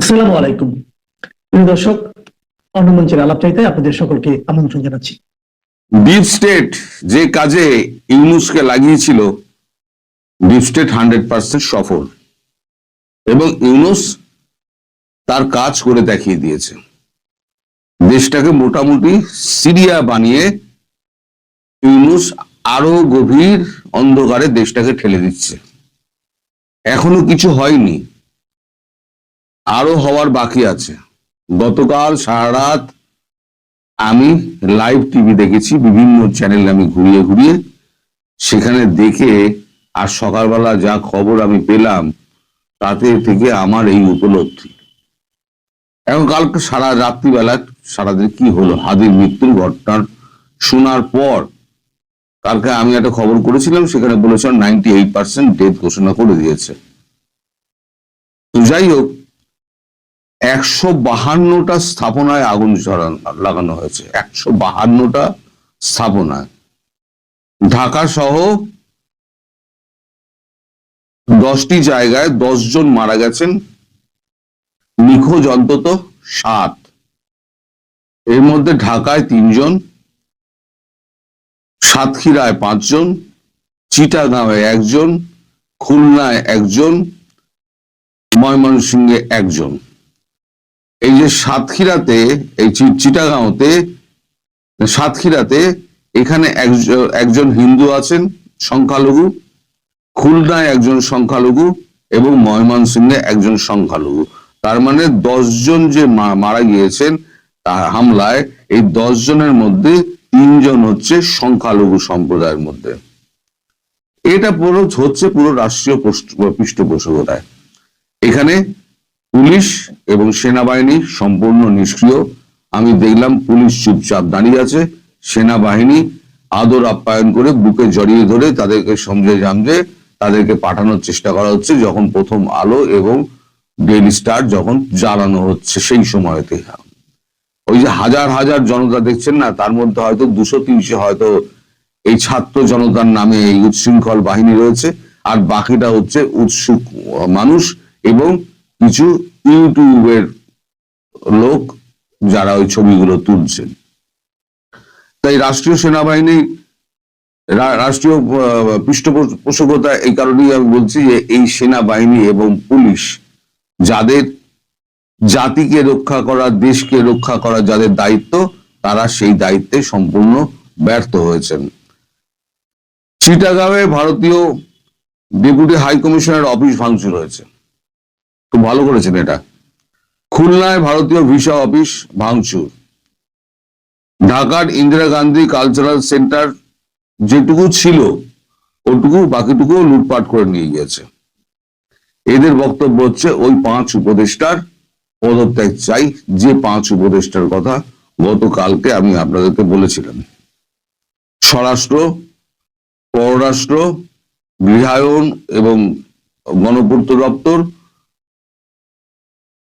আসসালামু আলাইকুম। প্রিয় দর্শক অন্য মঞ্চের আলাপ চাইতে আপনাদের সকলকে আমন্ত্রণ জানাচ্ছি। ডিপ স্টেট যে কাজে ইউনুসকে লাগিয়েছিল ডিপ স্টেট হান্ড্রেড পার্সেন্ট সফল। এবং ইউনুস তার কাজ করে দেখিয়ে দিয়েছে। দেশটাকে মোটামুটি সিরিয়া বানিয়ে ইউনুস আরও গভীর অন্ধকারে দেশটাকে ঠেলে দিচ্ছে। এখনও কিছু হয়নি। আরও হওয়ার বাকি আছে। গতকাল সারা রাত আমি লাইভ টিভি দেখেছি, বিভিন্ন চ্যানেল আমি ঘুরিয়ে ঘুরিয়ে। সেখানে দেখে আর সকালবেলা যা খবর আমি পেলাম, তাতে থেকে আমার এই উপলব্ধি। এখন কালকে সারা রাত্রিবেলা, সারাদিন কি হলো, হাদির মৃত্যুর ঘটনা শোনার পর কালকে আমি একটা খবর করেছিলাম, সেখানে বলেছিলাম নাইনটি এইট পার্সেন্ট ডেথ ঘোষণা করে দিয়েছে। তো যাই হোক একশো বাহান্নটা স্থাপনায় আগুন লাগানো হয়েছে। একশো বাহান্নটা স্থাপনায়। ঢাকা সহ দশটি জায়গায় জন মারা গেছেন। নিখোঁজ অন্তত সাত। এর মধ্যে ঢাকায় তিনজন, সাতক্ষীরায় পাঁচজন, চিটাগাঁওয়ে একজন, খুলনায় একজন, ময়মনসিংহে একজন। এই যে সাতক্ষীরাতে, এই চিটাগাঁওতে, সাতক্ষীরাতে এখানে একজন হিন্দু আছেন সংখ্যালঘু, খুলনায় একজন সংখ্যালঘু এবং ময়মনসিংহে একজন সংখ্যালঘু। তার মানে দশ জন যে মারা গিয়েছেন তার হামলায় এই জনের মধ্যে তিনজন হচ্ছে সংখ্যালঘু সম্প্রদায়ের মধ্যে। এটা পুরো হচ্ছে পুরো রাষ্ট্রীয় পৃষ্ঠপোষকতায়। এখানে পুলিশ এবং সেনাবাহিনী সম্পূর্ণ নিষ্ক্রিয়। আমি দেখলাম পুলিশ চুপচাপ দাঁড়িয়ে আছে। সেনাবাহিনী আদর আপ্যায়ন করে বুকে জড়িয়ে ধরে তাদেরকে সমঝে জামজে তাদেরকে পাঠানোর চেষ্টা করা হচ্ছে যখন প্রথম আলো এবং ডেইলি স্টার যখন জ্বালানো হচ্ছে সেই সময়তে। ওই যে হাজার হাজার জনতা দেখছেন না, তার মধ্যে হয়তো দুশো তিনশো হয়তো এই ছাত্র জনতার নামে এই উচ্ছৃঙ্খল বাহিনী রয়েছে। আর বাকিটা হচ্ছে উৎসুক মানুষ এবং কিছু ইউটিউবের লোক যারা ওই ছবিগুলো তুলছেন তাই রাষ্ট্রীয় সেনাবাহিনী রাষ্ট্রীয় পৃষ্ঠপোষকতা এই কারণেই আমি বলছি যে এই সেনাবাহিনী এবং পুলিশ যাদের জাতিকে রক্ষা করা, দেশকে রক্ষা করা যাদের দায়িত্ব, তারা সেই দায়িত্বে সম্পূর্ণ ব্যর্থ হয়েছেন। চিটাগাঁওয়ে ভারতীয় ডেপুটি হাই কমিশনের অফিস ভাঙচুর হয়েছে। খুব ভালো করেছেন এটা। খুলনায় ভারতীয় ভিসা অফিস ভাঙচুর। ঢাকার ইন্দিরা গান্ধী কালচারাল সেন্টার যেটুকু ছিল, ওটুকু, বাকিটুকু লুটপাট করে নিয়ে গিয়েছে। এদের বক্তব্য হচ্ছে, ওই পাঁচ উপদেষ্টার পদত্যাগ চাই। যে পাঁচ উপদেষ্টার কথা গতকালকে আমি আপনাদেরকে বলেছিলাম। স্বরাষ্ট্র, পররাষ্ট্র, গৃহায়ন এবং গণপূর্ত দপ্তর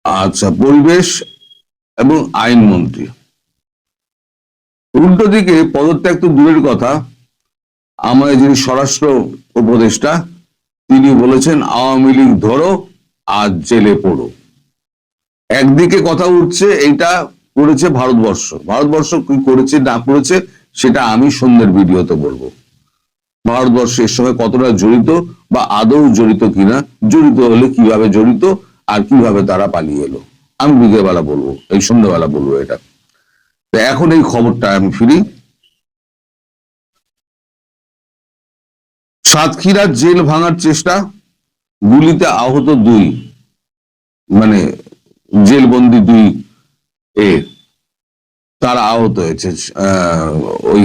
আচ্ছা পরিবেশ এবং আইনমন্ত্রী। উল্টো দিকে পদত্যাগ তো দূরের কথা আমাদের যিনি স্বরাষ্ট্র উপদেষ্টা, তিনি বলেছেন, আওয়ামী লীগ ধরো আর জেলে পড়ো। একদিকে কথা উঠছে, এইটা করেছে ভারতবর্ষ। ভারতবর্ষ কি করেছে, না করেছে, সেটা আমি সন্ধ্যের ভিডিওতে বলব। ভারতবর্ষ এর সঙ্গে কতটা জড়িত বা আদৌ জড়িত কিনা, জড়িত হলে কীভাবে জড়িত আর কীভাবে তারা পালিয়ে এলো? আমি বিকেলবেলা বলব, এই সন্ধ্যাবেলা বলব এটা। তো এখন এই খবরটা আমি ফিরি। সাতক্ষীরার জেল ভাঙার চেষ্টা, গুলিতে আহত দুই মানে জেলবন্দি দুই এ, তারা আহত হয়েছে ওই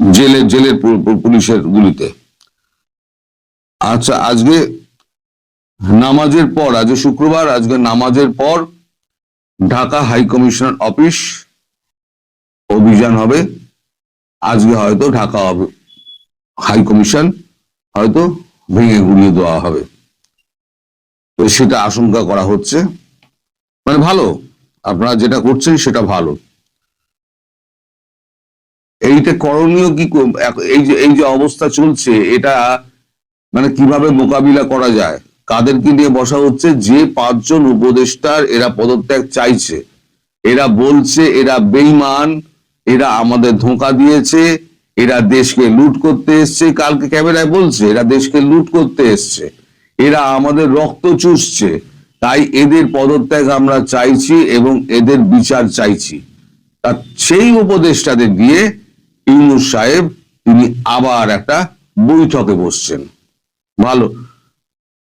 জেলের জেলের পুলিশের গুলিতে। আচ্ছা আজকে নামাজের পর, আজ শুক্রবার, আজকে নামাজের পর ঢাকা হাই কমিশনার অফিস অভিযান হবে। আজকে হয়তো ঢাকা হাই কমিশন হয়তো ভেঙে গুড়িয়ে দেওয়া হবে। তো সেটা আশঙ্কা করা হচ্ছে। মানে ভালো, আপনারা যেটা করছেন সেটা ভালো। এইটা করণীয় কো- এই যে এই যে অবস্থা চলছে, এটা মানে কীভাবে মোকাবিলা করা যায়? কাদেরকে নিয়ে বসা হচ্ছে যে পাঁচজন উপদেষ্টার এরা পদত্যাগ চাইছে। এরা বলছে এরা বেইমান এরা আমাদের ধোঁকা দিয়েছে, এরা দেশকে লুট করতে এসছে। কালকে ক্যামেরায় বলছে, এরা দেশকে লুট করতে এসছে। এরা আমাদের রক্ত চুষছে। তাই এদের পদত্যাগ আমরা চাইছি এবং এদের বিচার চাইছি। তা সেই উপদেষ্টাদের দিয়ে ইউনুস সাহেব তিনি আবার একটা বৈঠকে বসছেন। ভালো।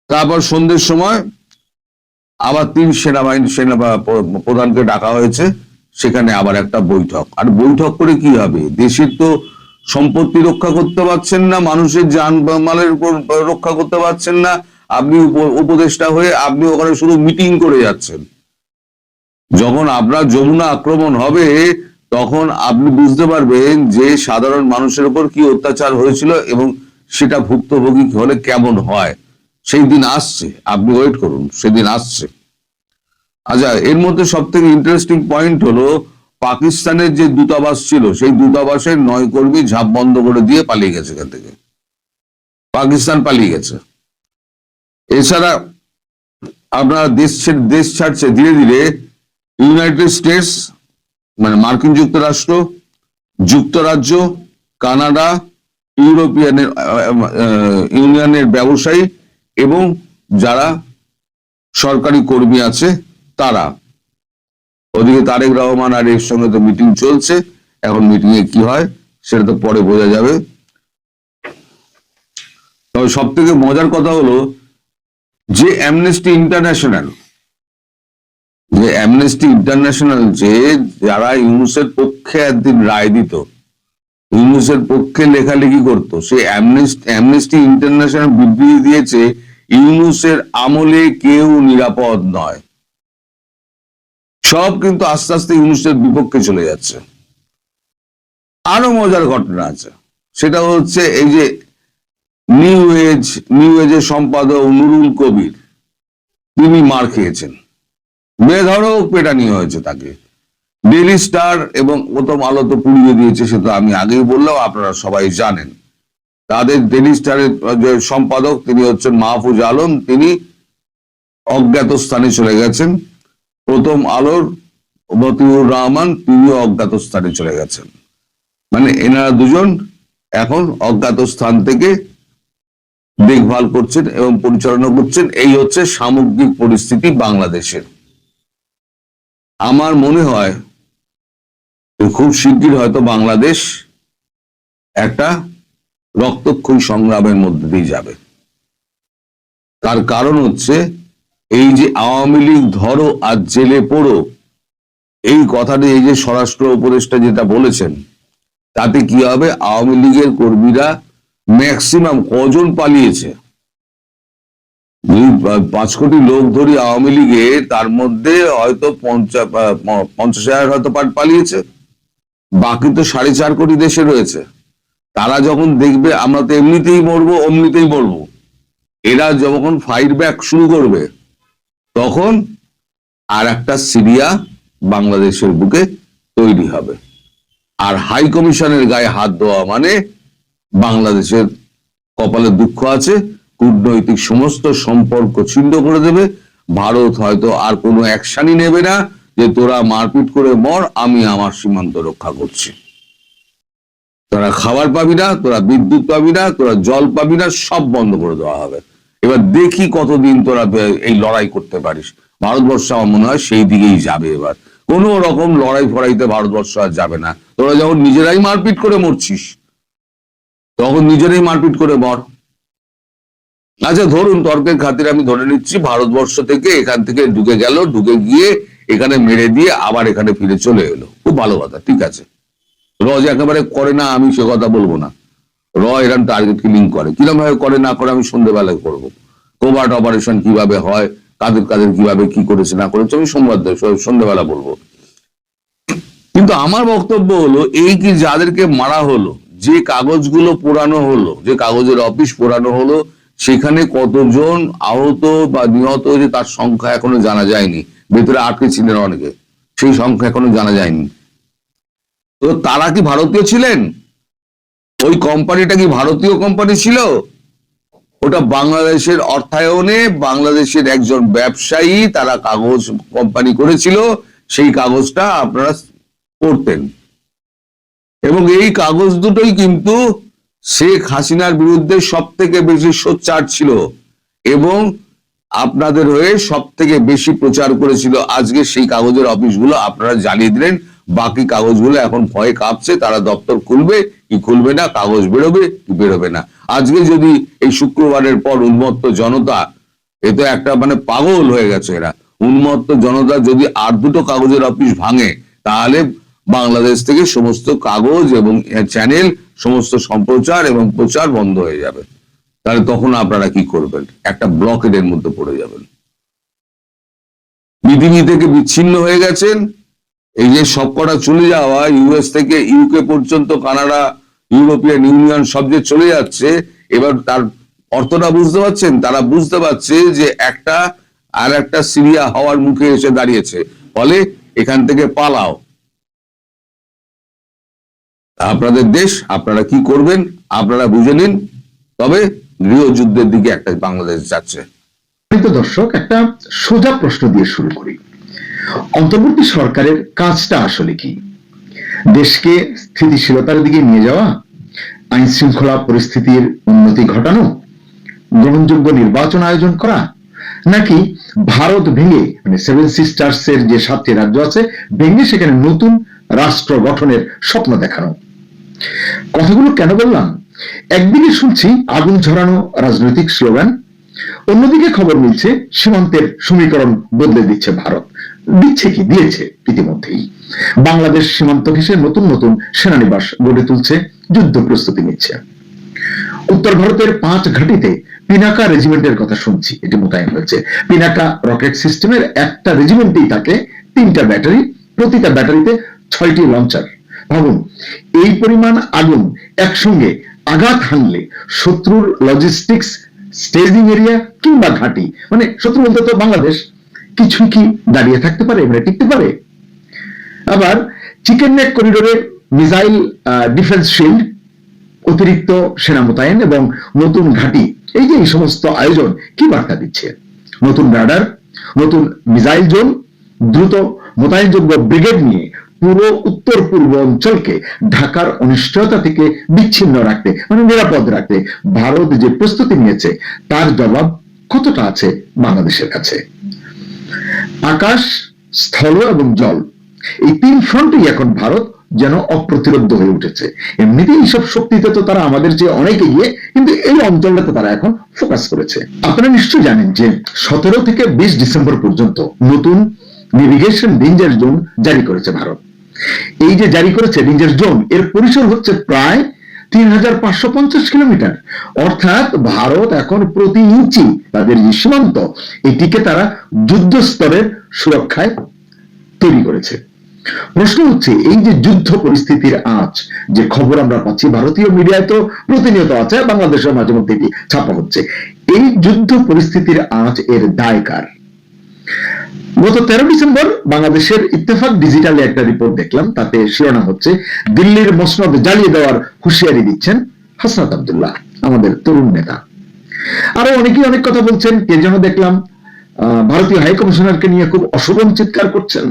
তারপর সন্ধ্যের সময় আবার তিন সেনাবাহিনী সেনা প্রধানকে ডাকা হয়েছে। সেখানে আবার একটা বৈঠক। আর বৈঠক করে কি হবে? দেশের তো সম্পত্তি রক্ষা করতে পারছেন না, মানুষের যান বা মালের উপর রক্ষা করতে পারছেন না। আপনি উপ- উপদেষ্টা হয়ে আপনি ওখানে শুধু মিটিং করে যাচ্ছেন। যখন আপনার যমুনা আক্রমণ হবে, তখন আপনি বুঝতে পারবেন যে সাধারণ মানুষের উপর কি অত্যাচার হয়েছিল এবং সেটা ভুক্তভোগী হলে কেমন হয়। সেই দিন আসছে, আপনি ওয়েট করুন, সেদিন আসছে। আচ্ছা এর মধ্যে সব থেকে ইন্টারেস্টিং পয়েন্ট হলো, পাকিস্তানের যে দূতাবাস ছিল, সেই দূতাবাসের নয় কর্মী ঝাঁপ বন্ধ করে দিয়ে পালিয়ে গেছে এখান থেকে। পাকিস্তান পালিয়ে গেছে। এছাড়া আপনার দেশ দেশ ছাড়ছে, ধীরে ধীরে ইউনাইটেড স্টেটস মানে মার্কিন যুক্তরাষ্ট্র, যুক্তরাজ্য, কানাডা, ইউরোপিয়ানের ইউনিয়নের ব্যবসায়ী এবং যারা সরকারি কর্মী আছে, তারা। ওদিকে তারেক রহমান আর এর সঙ্গে তো মিটিং চলছে, এখন মিটিং এ কি হয় সেটা তো পরে বোঝা যাবে। তবে সব থেকে মজার কথা হলো যে অ্যামনেস্টি ইন্টারন্যাশনাল যে অ্যামনেস্টি ইন্টারন্যাশনাল যে যারা ইউনুসের পক্ষে একদিন রায় দিত, ইউনুসের পক্ষে লেখালেখি করত, সে অ্যামনেস্টি ইন্টারন্যাশনাল বিবৃতি দিয়েছে ইউনুসের আমলে কেউ নিরাপদ নয়। সব কিন্তু আস্তে আস্তে ইউনুসের বিপক্ষে চলে যাচ্ছে। আরও মজার ঘটনা আছে। সেটা হচ্ছে এই যে নিউ এজ, নিউ এজের সম্পাদক নুরুল কবির, তিনি মার খেয়েছেন। বেধড়ক পেটানি হয়েছে তাকে। ডেলি স্টার এবং প্রথম আলো তো পুড়িয়ে দিয়েছে সে তো আমি আগেই বললাম, আপনারা সবাই জানেন। তাদের ডেলি স্টারের সম্পাদক তিনি হচ্ছেন মাহফুজ আলম, তিনি অজ্ঞাত স্থানে চলে গেছেন। প্রথম আলোর মতিউর রহমান, তিনিও অজ্ঞাত স্থানে চলে গেছেন। মানে এনারা দুজন এখন অজ্ঞাত স্থান থেকে দেখভাল করছেন এবং পরিচালনা করছেন। এই হচ্ছে সামগ্রিক পরিস্থিতি বাংলাদেশের। আমার মনে হয় খুব শিগগির হয়তো বাংলাদেশ একটা রক্তক্ষয়ী সংগ্রামের মধ্যে দিয়ে যাবে। তার কারণ হচ্ছে, এই যে আওয়ামী লীগ ধরো আর জেলে পড়ো, এই কথাটি এই যে স্বরাষ্ট্র উপদেষ্টা যেটা বলেছেন, তাতে কি হবে? আওয়ামী লীগের কর্মীরা ম্যাক্সিমাম কজন পালিয়েছে? পাঁচ কোটি লোক ধরি আওয়ামী লীগে, তার মধ্যে হয়তো পঞ্চাশ হাজার হয়তো পাট পালিয়েছে। বাকি তো সাড়ে চার কোটি দেশে রয়েছে। তারা যখন দেখবে, আমরা তো এমনিতেই মরবো, অমনিতেই মরবো। এরা যখন ফাইট ব্যাক শুরু করবে, তখন আর একটা সিরিয়া বাংলাদেশের বুকে তৈরি হবে। আর হাই কমিশনের গায়ে হাত দেওয়া মানে বাংলাদেশের কপালে দুঃখ আছে, কূটনৈতিক সমস্ত সম্পর্ক ছিন্ন করে দেবে। ভারত হয়তো আর কোনো অ্যাকশনই নেবে না যে তোরা মারপিট করে মর, আমি আমার সীমান্ত রক্ষা করছি। তোরা খাবার পাবি না, তোরা বিদ্যুৎ পাবি না, তোরা জল পাবি না, সব বন্ধ করে দেওয়া হবে। এবার দেখি কতদিন তোরা এই লড়াই করতে পারিস। ভারতবর্ষ আমার মনে হয় সেই দিকেই যাবে এবার। কোনো রকম লড়াই ফড়াইতে ভারতবর্ষ আর যাবে না। তোরা যখন নিজেরাই মারপিট করে মরছিস, তখন নিজেরাই মারপিট করে মর। আচ্ছা ধরুন তর্কের খাতিরে আমি ধরে নিচ্ছি, ভারতবর্ষ থেকে এখান থেকে ঢুকে গেল, ঢুকে গিয়ে এখানে মেরে দিয়ে আবার এখানে ফিরে চলে এলো। খুব ভালো কথা, ঠিক আছে। র যে একেবারে করে না, আমি সে কথা বলব না। র এরকম টার্গেট কিলিং করে। কীরকম ভাবে করে না করে আমি সন্ধ্যেবেলায় করব। কোভার্ট অপারেশন কীভাবে হয়, কাদের কাদের কীভাবে কি করেছে, না করেছে, আমি সোমবার সন্ধ্যেবেলা বলব। কিন্তু আমার বক্তব্য হলো, এই কি যাদেরকে মারা হলো, যে কাগজগুলো পোড়ানো হলো, যে কাগজের অফিস পোড়ানো হলো, সেখানে কতজন আহত বা নিহত হয়েছে তার সংখ্যা এখনও জানা যায়নি। ভেতরে আটকে ছিলেন অনেকে? সেই সংখ্যা এখনও জানা যায়নি। তো তারা কি ভারতীয় ছিলেন? ওই কোম্পানিটা কি ভারতীয় কোম্পানি ছিল? ওটা বাংলাদেশের অর্থায়নে বাংলাদেশের একজন ব্যবসায়ী তারা কাগজ কোম্পানি করেছিল, সেই কাগজটা আপনারা পড়তেন। এবং এই কাগজ দুটোই কিন্তু শেখ হাসিনার বিরুদ্ধে সব থেকে বেশি সোচ্চার ছিল এবং আপনাদের হয়ে সব থেকে বেশি প্রচার করেছিল। আজকে সেই কাগজের অফিসগুলো আপনারা জানিয়ে দিলেন। বাকি কাগজগুলো এখন ভয়ে কাঁপছে, তারা দপ্তর খুলবে, কি খুলবে না, কাগজ বেরোবে, কি বেরোবে না। আজকে যদি এই শুক্রবারের পর উন্মত্ত জনতা, এ তো একটা মানে পাগল হয়ে গেছে এরা। উন্মত্ত জনতা যদি আর দুটো কাগজের অফিস ভাঙে, তাহলে বাংলাদেশ থেকে সমস্ত কাগজ এবং চ্যানেল, সমস্ত সম্প্রচার এবং প্রচার বন্ধ হয়ে যাবে। তাহলে তখন আপনারা কি করবেন? একটা ব্লকেডের মধ্যে পড়ে যাবেন। পৃথিবী থেকে বিচ্ছিন্ন হয়ে গেছেন এই যে সবকটা চলে যাওয়া ইউএস থেকে ইউকে পর্যন্ত কানাডা, ইউরোপিয়ান ইউনিয়ন সব যে চলে যাচ্ছে, এবার তার অর্থটা বুঝতে পারছেন? তারা বুঝতে পারছে যে একটা আর একটা সিরিয়া হওয়ার মুখে এসে দাঁড়িয়েছে। ফলে এখান থেকে পালাও। আপনাদের দেশ, আপনারা কি করবেন? আপনারা বুঝে নিন। তবে গৃহযুদ্ধের দিকে একটা বাংলাদেশ যাচ্ছে। দর্শক, একটা সোজা প্রশ্ন দিয়ে শুরু করি। অন্তর্বর্তী সরকারের কাজটা আসলে কি? দেশকে স্থিতিশীলতার দিকে নিয়ে যাওয়া আইন শৃঙ্খলা পরিস্থিতির উন্নতি ঘটানো, গ্রহণযোগ্য নির্বাচন আয়োজন করা, নাকি ভারত ভেঙে মানে সেভেন সিস্টার্স এর যে সাতটি রাজ্য আছে, ভেঙে সেখানে নতুন রাষ্ট্র গঠনের স্বপ্ন দেখানো? কথাগুলো কেন বললাম? একদিকে শুনছি আগুন ঝরানো রাজনৈতিক স্লোগান, অন্যদিকে খবর মিলছে সীমান্তের সমীকরণ বদলে দিচ্ছে ভারত। দিচ্ছে কি দিয়েছে ইতিমধ্যেই। বাংলাদেশ সীমান্ত ঘেঁষে নতুন নতুন সেনানিবাস গড়ে তুলছে, যুদ্ধ প্রস্তুতি নিচ্ছে। উত্তর ভারতের পাঁচ ঘাটিতে পিনাকা রেজিমেন্টের কথা শুনছি, এটি মোতায়েন হয়েছে। পিনাকা রকেট সিস্টেমের একটা রেজিমেন্টেই থাকে তিনটা ব্যাটারি, প্রতিটা ব্যাটারিতে ছয়টি লঞ্চার। ভাবুন, এই পরিমাণ আগুন একসঙ্গে আঘাত হানলে শত্রুর লজিস্টিক্স স্টেজিং এরিয়া কিংবা ঘাঁটি মানে শত্রু বলতে তো বাংলাদেশ কিছু কি দাঁড়িয়ে থাকতে পারে মানে টিকতে পারে? আবার চিকেন নেক করিডোরে মিসাইল ডিফেন্স শিল্ড অতিরিক্ত সেনা মোতায়েন এবং নতুন ঘাঁটি, এই যে এই সমস্ত আয়োজন কি বার্তা দিচ্ছে? নতুন রাডার নতুন মিসাইল জোন দ্রুত মোতায়েনযোগ্য ব্রিগেড নিয়ে পুরো উত্তর পূর্ব অঞ্চলকে ঢাকার অনিশ্চয়তা থেকে বিচ্ছিন্ন রাখতে মানে নিরাপদ রাখতে ভারত যে প্রস্তুতি নিয়েছে, তার জবাব কতটা আছে বাংলাদেশের কাছে? আকাশ, স্থল এবং জল। এই তিন ফ্রন্টেই এখন ভারত যেন অপ্রতিরোধ হয়ে উঠেছে। এমনিতেই এইসব শক্তিতে তো তারা আমাদের যে অনেক এগিয়ে, কিন্তু এই অঞ্চলটাতে তারা এখন ফোকাস করেছে। আপনারা নিশ্চয়ই জানেন যে সতেরো থেকে বিশ ডিসেম্বর পর্যন্ত নতুন নেভিগেশন ডেঞ্জার জোন জারি করেছে ভারত। এই যে জারি করেছে ডেঞ্জার জোন এর পরিসর হচ্ছে প্রায় তিন হাজার পাঁচশো পঞ্চাশ কিলোমিটার। অর্থাৎ ভারত এখন প্রতি ইঞ্চি তাদের যে সীমান্ত, এটিকে তারা যুদ্ধ স্তরের সুরক্ষায় তৈরি করেছে। প্রশ্ন হচ্ছে, এই যে যুদ্ধ পরিস্থিতির আঁচ, যে খবর আমরা পাচ্ছি, ভারতীয় মিডিয়ায় তো প্রতিনিয়ত আছে বাংলাদেশের মাঝে মধ্যে ছাপা হচ্ছে। এই যুদ্ধ পরিস্থিতির আঁচ এর দায় কার? গত তেরো ডিসেম্বর বাংলাদেশের ইত্তেফাক ডিজিটালে একটা রিপোর্ট দেখলাম, তাতে শিরোনাম হচ্ছে, দিল্লির মসনদ জ্বালিয়ে দেওয়ার হুঁশিয়ারি দিচ্ছেন হাসনাত আব্দুল্লাহ, আমাদের তরুণ নেতা। আরও অনেকেই অনেক কথা বলছেন, কে যেন দেখলাম ভারতীয় হাই কমিশনারকে নিয়ে খুব অশোভন চিৎকার করছেন।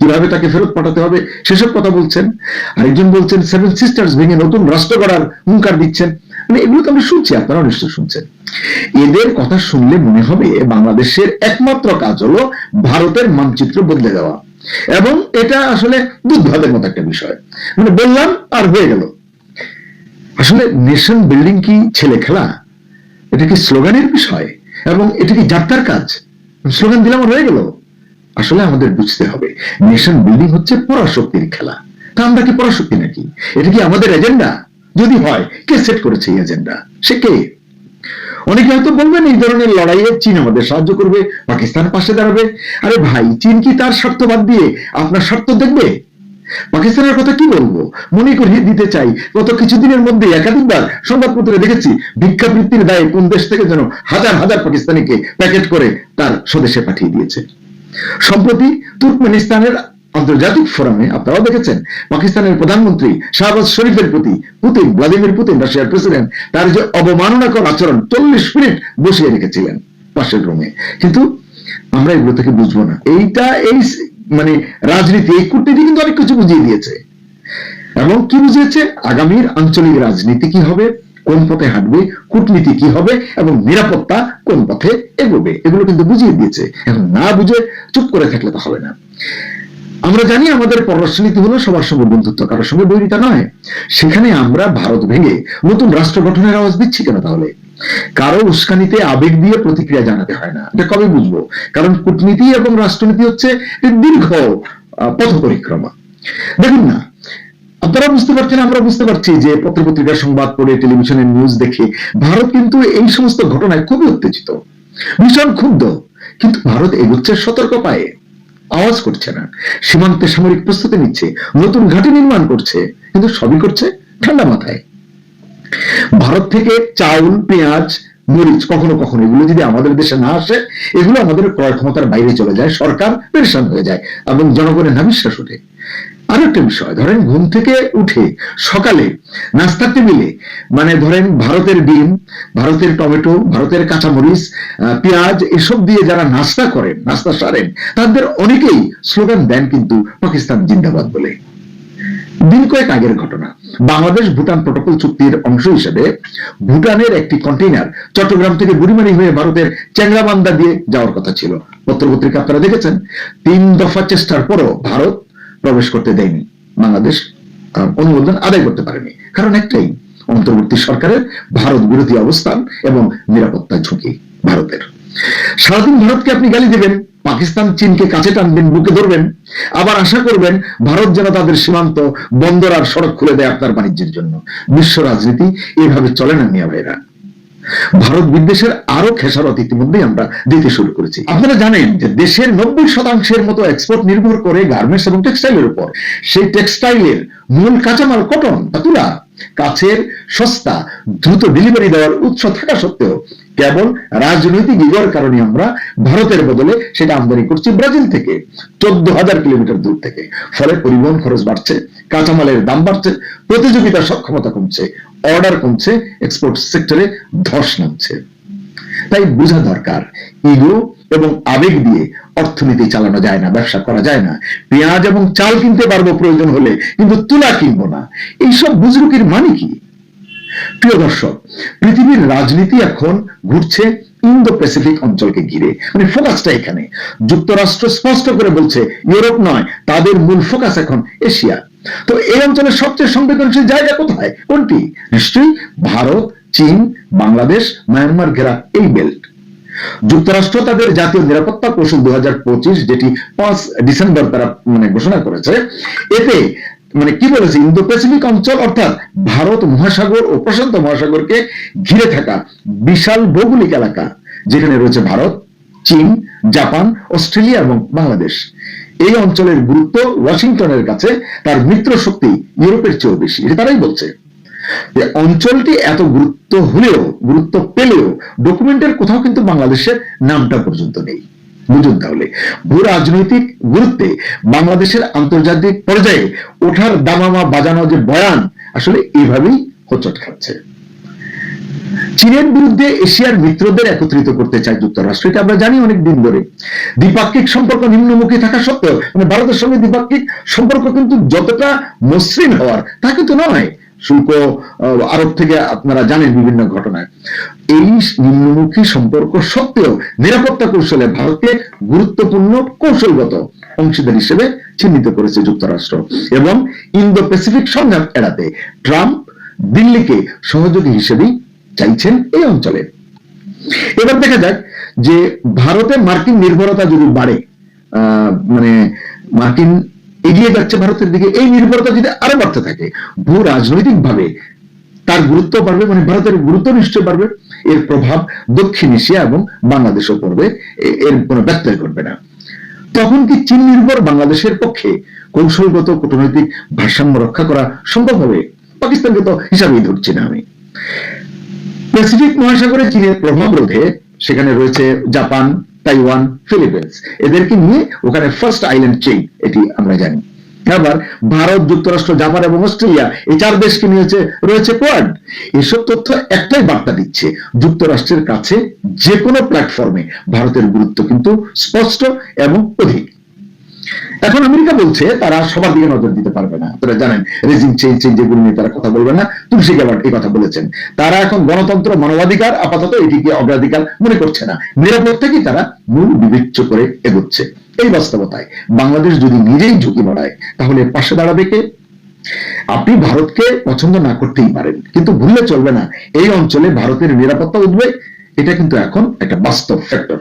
কীভাবে তাকে ফেরত পাঠাতে হবে, সেসব কথা বলছেন। আরেকজন বলছেন সেভেন সিস্টার্স ভেঙে নতুন রাষ্ট্র গড়ার হুঙ্কার দিচ্ছেন। মানে এগুলো তো আমরা শুনছি, আপনারাও নিশ্চয় শুনছেন। এদের কথা শুনলে মনে হবে বাংলাদেশের একমাত্র কাজ হলো ভারতের মানচিত্র বদলে দেওয়া। এবং এটা আসলে দুধভাবের মতো একটা বিষয়। মানে বললাম, আর হয়ে গেল। আসলে নেশন বিল্ডিং কি ছেলে খেলা? এটা কি স্লোগানের বিষয়? এবং এটা কি যাত্রার কাজ? স্লোগান দিলাম হয়ে গেল। আসলে আমাদের বুঝতে হবে নেশন বিল্ডিং হচ্ছে পরাশক্তির খেলা। তা আমরা কি পরাশক্তি নাকি? এটা কি আমাদের এজেন্ডা যদি হয়, কে সেট করেছে এই এজেন্ডা সে কে? অনেকে হয়তো বলবেন, এই ধরনের লড়াইয়ে চীন আমাদের সাহায্য করবে, পাকিস্তান পাশে দাঁড়াবে। আরে ভাই, চীন কি তার স্বার্থ বাদ দিয়ে আপনার স্বার্থ দেখবে? পাকিস্তানের কথা কি বলব? মনে করিয়ে দিতে চাই, গত কিছুদিনের মধ্যে একাধিকবার সংবাদপত্রে দেখেছি ভিক্ষাবৃত্তির দায়ে কোন দেশ থেকে যেন হাজার হাজার পাকিস্তানিকে প্যাকেট করে তার স্বদেশে পাঠিয়ে দিয়েছে। সম্প্রতি তুর্কমেনিস্তানের আন্তর্জাতিক ফোরামে আপনারাও দেখেছেন, পাকিস্তানের প্রধানমন্ত্রী শাহবাজ শরীফের প্রতি পুতিন, ভ্লাদিমির পুতিন, রাশিয়ার প্রেসিডেন্ট, তার যে অবমাননাকর আচরণ চল্লিশ মিনিট বসিয়ে রেখেছিলেন পাশের রুমে। কিন্তু আমরা এগুলো থেকে বুঝব না। এইটা এই মানে রাজনীতি, এই কূটনীতি কিন্তু অনেক কিছু বুঝিয়ে দিয়েছে। এবং কি বুঝিয়েছে? আগামীর আঞ্চলিক রাজনীতি কি হবে? কোন পথে হাঁটবে? কূটনীতি কি হবে? এবং নিরাপত্তা কোন পথে এগোবে? এগুলো কিন্তু বুঝিয়ে দিয়েছে। এখন না বুঝে চুপ করে থাকলে তো হবে না। আমরা জানি আমাদের পররাষ্ট্রনীতি হলো সবার সঙ্গে বন্ধুত্ব কারোর সঙ্গে বৈরিতা নয়। সেখানে আমরা ভারত ভেঙে নতুন রাষ্ট্র গঠনের আওয়াজ দিচ্ছি কেন তাহলে? কারও উস্কানিতে আবেগ দিয়ে প্রতিক্রিয়া জানাতে হয় না। এটা কবে বুঝব? কারণ কূটনীতি এবং রাষ্ট্রনীতি হচ্ছে দীর্ঘ পথ পরিক্রমা দেখুন না, আপনারা বুঝতে পারছেন, আমরা বুঝতে পারছি যে পত্রপত্রিকার সংবাদ পড়ে, টেলিভিশনের নিউজ দেখে ভারত কিন্তু এই সমস্ত ঘটনায় খুবই উত্তেজিত। ভীষণ ক্ষুব্ধ। কিন্তু ভারত এগুচ্ছে সতর্ক পায়ে। আওয়াজ করছে না। সীমান্তে সামরিক প্রস্তুতি নিচ্ছে, নতুন ঘাঁটি নির্মাণ করছে, কিন্তু সবই করছে ঠান্ডা মাথায়। ভারত থেকে চাউল, পেঁয়াজ, মরিচ কখনো কখনো এগুলো যদি আমাদের দেশে না আসে, এগুলো আমাদের ক্রয় ক্ষমতার বাইরে চলে যায়, সরকার পেরেশান হয়ে যায় এবং জনগণের না বিশ্বাস ওঠে। আরও একটা বিষয়, ধরেন ঘুম থেকে উঠে সকালে নাস্তার টেবিলে মানে ধরেন ভারতের ডিম ভারতের টমেটো, ভারতের কাঁচামরিচ পেঁয়াজ এসব দিয়ে যারা নাস্তা করেন, নাস্তা সারেন, তাদের অনেকেই স্লোগান দেন কিন্তু পাকিস্তান জিন্দাবাদ বলে। দিন কয়েক আগের ঘটনা। বাংলাদেশ ভুটান প্রোটোকল চুক্তির অংশ হিসেবে ভুটানের একটি কন্টেইনার চট্টগ্রাম থেকে বুড়িমারি হয়ে ভারতের চ্যাংরাবান্দা দিয়ে যাওয়ার কথা ছিল। পত্রপত্রিকা আপনারা দেখেছেন। তিন দফা চেষ্টার পরও ভারত প্রবেশ করতে দেয়নি। বাংলাদেশ অনুমোদন আদায় করতে পারেনি। কারণ একটাই, অন্তর্বর্তী সরকারের ভারত বিরোধী অবস্থান এবং নিরাপত্তা ঝুঁকি ভারতের। সারাদিন ভারতকে আপনি গালি দেবেন, পাকিস্তান, চীনকে কাছে টানবেন, বুকে ধরবেন। আবার আশা করবেন, ভারত যেন তাদের সীমান্ত বন্দর আর সড়ক খুলে দেয় আপনার বাণিজ্যের জন্য। বিশ্ব রাজনীতি এভাবে চলে না মিয়া ভাইরা। ভারত বিদ্বেষের আরও খেসারত ইতিমধ্যেই আমরা দিতে শুরু করেছি। আপনারা জানেন যে দেশের নব্বই শতাংশের মতো এক্সপোর্ট নির্ভর করে গার্মেন্টস এবং টেক্সটাইলের উপর। সেই টেক্সটাইলের মূল কাঁচামাল কটন তুলা কাছের সস্তা, দ্রুত ডেলিভারি দেওয়ার উৎস থাকা সত্ত্বেও কেবল রাজনৈতিক ইগোর কারণে আমরা ভারতের বদলে সেটা আমদানি করছি ব্রাজিল থেকে, চোদ্দ হাজার কিলোমিটার দূর থেকে। ফলে পরিবহন খরচ বাড়ছে, কাঁচামালের দাম বাড়ছে, প্রতিযোগিতার সক্ষমতা কমছে অর্ডার কমছে এক্সপোর্ট সেক্টরে ধস নামছে। তাই বোঝা দরকার, ইগো এবং আবেগ দিয়ে অর্থনীতি চালানো যায় না, ব্যবসা করা যায় না। পেঁয়াজ এবং চাল কিনতে পারব প্রয়োজন হলে, কিন্তু তুলা কিনবো না। এইসব বুজরুকির মানে কি? প্রিয় দর্শক, পৃথিবীর রাজনীতি এখন ঘুরছে ইন্দো প্যাসিফিক অঞ্চলকে ঘিরে। মানে ফোকাসটা এখানে। যুক্তরাষ্ট্র স্পষ্ট করে বলছে, ইউরোপ নয়, তাদের মূল ফোকাস এখন এশিয়া। তো এই অঞ্চলের সবচেয়ে সংবেদনশীল জায়গা কোথায়? কোনটি? নিশ্চয়ই ভারত, চীন, বাংলাদেশ, মায়ানমার ঘেরা এই বেল্ট যুক্তরাষ্ট্র তাদের জাতীয় নিরাপত্তা কৌশল দু যেটি পাঁচ ডিসেম্বর তারা মানে ঘোষণা করেছে। এতে মানে কি বলেছে? ইন্দো প্যাসিফিক অঞ্চল, অর্থাৎ ভারত মহাসাগর ও প্রশান্ত মহাসাগরকে ঘিরে থাকা বিশাল ভৌগোলিক এলাকা, যেখানে রয়েছে ভারত, চীন, জাপান, অস্ট্রেলিয়া এবং বাংলাদেশ। এই অঞ্চলের গুরুত্ব ওয়াশিংটনের কাছে, তার মিত্র শক্তি ইউরোপের চেয়েও বেশি। এটা তারাই বলছে। যে অঞ্চলটি এত গুরুত্ব হলেও, গুরুত্ব পেলেও ডকুমেন্টের কোথাও কিন্তু বাংলাদেশের নামটা পর্যন্ত নেই। বুঝুন তাহলে, ভূ রাজনৈতিক গুরুত্বে বাংলাদেশের আন্তর্জাতিক পর্যায়ে ওঠার দামামা বাজানো যে বয়ান, আসলে এইভাবেই হোচট খাচ্ছে। চীনের বিরুদ্ধে এশিয়ার মিত্রদের একত্রিত করতে চায় যুক্তরাষ্ট্র। এটা আমরা জানি অনেক দিন ধরে। দ্বিপাক্ষিক সম্পর্ক নিম্নমুখী থাকা সত্ত্বেও মানে ভারতের সঙ্গে দ্বিপাক্ষিক সম্পর্ক কিন্তু যতটা মসৃণ হওয়ার, তা কিন্তু নয়। শুল্ক আরব থেকে আপনারা জানেন বিভিন্ন ঘটনায়। এই নিম্নমুখী সম্পর্ক সত্ত্বেও নিরাপত্তা কৌশলে ভারতকে গুরুত্বপূর্ণ কৌশলগত অংশীদার হিসেবে চিহ্নিত করেছে যুক্তরাষ্ট্র এবং ইন্দো প্যাসিফিক সংঘাত এড়াতে ট্রাম্প দিল্লিকে সহযোগী হিসেবেই চাইছেন এই অঞ্চলে। এবার দেখা যাক যে ভারতে মার্কিন নির্ভরতা যদি বাড়ে মানে মার্কিন এগিয়ে যাচ্ছে ভারতের দিকে, এই নির্ভরতা যদি আরও বাড়তে থাকে, ভূ রাজনৈতিক ভাবে তার গুরুত্ব বাড়বে মানে ভারতের গুরুত্ব নিশ্চয় বাড়বে, এর প্রভাব দক্ষিণ এশিয়া এবং বাংলাদেশও পড়বে এর কোনো ব্যত্যয় ঘটবে না। তখন কি চীন নির্ভর বাংলাদেশের পক্ষে কৌশলগত কূটনৈতিক ভারসাম্য রক্ষা করা সম্ভব হবে? পাকিস্তানকে তো হিসাবেই ধরছি না আমি। প্যাসিফিক মহাসাগরে চীনের প্রভাব রোধে সেখানে রয়েছে জাপান, তাইওয়ান ফিলিপিন্স এদেরকে নিয়ে ওখানে ফার্স্ট আইল্যান্ড চেইন এটি আমরা জানি। আবার ভারত, যুক্তরাষ্ট্র, জাপান এবং অস্ট্রেলিয়া, এই চার দেশকে নিয়েছে রয়েছে কোয়াড এসব তথ্য একটাই বার্তা দিচ্ছে, যুক্তরাষ্ট্রের কাছে যে কোনো প্ল্যাটফর্মে ভারতের গুরুত্ব কিন্তু স্পষ্ট এবং অধিক। এখন আমেরিকা বলছে, তারা সবার দিকে নজর দিতে পারবে না। আপনারা জানেন রেজিম চেঞ্জ চেঞ্জ যেগুলো নিয়ে তারা কথা বলবে না। তুলসী গ্যাবার্ট এই কথা বলেছেন। তারা এখন গণতন্ত্র, মানবাধিকার, আপাতত এটিকে অগ্রাধিকার মনে করছে না। নিরাপত্তাকে তারা মূল বিবেচ্য করে এগোচ্ছে। এই বাস্তবতায় বাংলাদেশ যদি নিজেই ঝুঁকি বাড়ায়, তাহলে পাশে দাঁড়াবে কে? আপনি ভারতকে পছন্দ না করতেই পারেন, কিন্তু ভুললে চলবে না। এই অঞ্চলে ভারতের নিরাপত্তা উদ্বেগ, এটা কিন্তু এখন একটা বাস্তব ফ্যাক্টর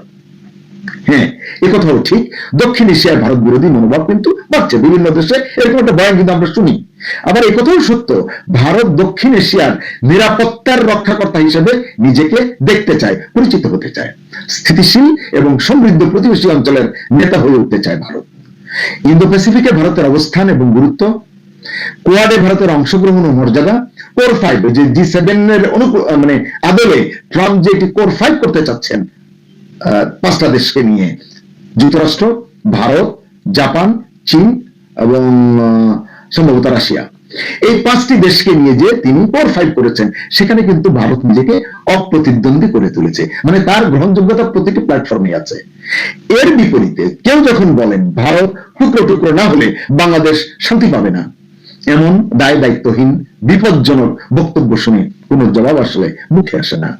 হ্যাঁ এ কথাও ঠিক। দক্ষিণ এশিয়ার ভারত বিরোধী মনোভাব কিন্তু বাড়ছে বিভিন্ন দেশে। এরকম একটা বয়ান কিন্তু আমরা শুনি। আবার এই কথাও সত্য, ভারত দক্ষিণ এশিয়ার নিরাপত্তার রক্ষাকর্তা হিসেবে নিজেকে দেখতে চায়, পরিচিত হতে চায়। স্থিতিশীল এবং সমৃদ্ধ প্রতিবেশী অঞ্চলের নেতা হয়ে উঠতে চায় ভারত। ইন্দো প্যাসিফিকে ভারতের অবস্থান এবং গুরুত্ব, কোয়াডে ভারতের অংশগ্রহণ ও মর্যাদা, কোর ফাইভ যে জি সেভেন এর মানে আদলে ট্রাম্প যে একটি কোর ফাইভ করতে চাচ্ছেন পাঁচটা দেশকে নিয়ে। যুক্তরাষ্ট্র, ভারত, জাপান, চীন এবং সম্ভবত রাশিয়া। এই পাঁচটি দেশকে নিয়ে যে তিনি কোর ফাইভ করেছেন, সেখানে কিন্তু ভারত নিজেকে অপ্রতিদ্বন্দ্বী করে তুলেছে। মানে তার গ্রহণযোগ্যতা প্রতিটি প্ল্যাটফর্মে আছে। এর বিপরীতে কেউ যখন বলেন, ভারত টুকরো টুকরো না হলে বাংলাদেশ শান্তি পাবে না। এমন দায় দায়িত্বহীন, বিপজ্জনক বক্তব্য শুনে কোনো জবাব আসলে মুখে আসে না।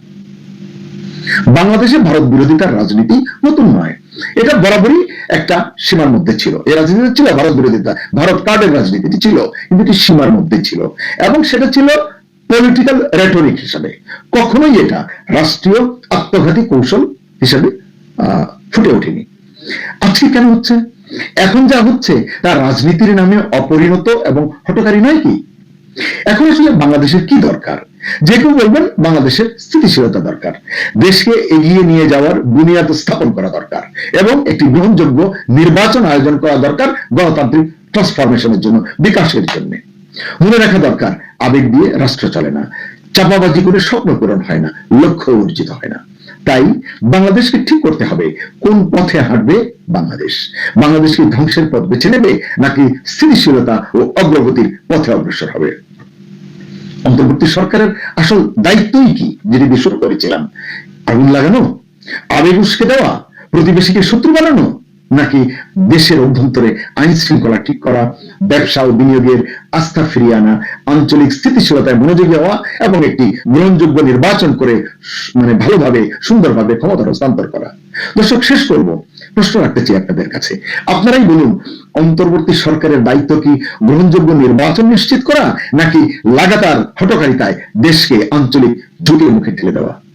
বাংলাদেশে ভারত বিরোধিতার রাজনীতি নতুন নয়। এটা বরাবরই একটা সীমার মধ্যে ছিল। এই রাজনীতি ছিল ভারত বিরোধিতা ভারত কার্ডের রাজনীতি ছিল, কিন্তু এটি সীমার মধ্যে ছিল। এবং সেটা ছিল পলিটিক্যাল রেটরিক হিসাবে। কখনোই এটা রাষ্ট্রীয় আত্মঘাতী কৌশল হিসাবে ফুটে ওঠেনি। আজকে কেন হচ্ছে? এখন যা হচ্ছে, তা রাজনীতির নামে অপরিণত এবং হটকারী নয় কি? এখন আসলে বাংলাদেশের কি দরকার? যে কেউ বলবেন বাংলাদেশের স্থিতিশীলতা দরকার, দেশকে এগিয়ে নিয়ে যাওয়ার বুনিয়াদ স্থাপন করা দরকার এবং একটি গ্রহণযোগ্য নির্বাচন আয়োজন করা দরকার গণতান্ত্রিক ট্রান্সফরমেশনের জন্য, বিকাশের জন্য। মনে রাখা দরকার, আবেগ দিয়ে রাষ্ট্র চলে না, চাপাবাজি করে স্বপ্ন পূরণ হয় না, লক্ষ্য অর্জিত হয় না। তাই বাংলাদেশকে ঠিক করতে হবে, কোন পথে হাঁটবে বাংলাদেশ? বাংলাদেশ কি ধ্বংসের পথ বেছে নেবে, নাকি স্থিতিশীলতা ও অগ্রগতির পথে অগ্রসর হবে? অন্তর্বর্তী সরকারের আসল দায়িত্বই কি? যেটি দিয়ে শুরু করেছিলাম আগুন লাগানো, আবেগ উস্কে দেওয়া, প্রতিবেশীকে শত্রু বানানো নাকি দেশের অভ্যন্তরে আইন শৃঙ্খলা ঠিক করা, ব্যবসা ও বিনিয়োগের আস্থা ফিরিয়ে আনা, আঞ্চলিক স্থিতিশীলতায় মনোযোগী হওয়া এবং একটি গ্রহণযোগ্য নির্বাচন করে মানে ভালোভাবে, সুন্দরভাবে ক্ষমতা হস্তান্তর করা। দর্শক, শেষ করব। প্রশ্ন রাখতে চাই আপনাদের কাছে। আপনারাই বলুন, অন্তর্বর্তী সরকারের দায়িত্ব কি গ্রহণযোগ্য নির্বাচন নিশ্চিত করা নাকি লাগাতার হটকারিতায় দেশকে আঞ্চলিক ঝুঁকির মুখে ঠেলে দেওয়া?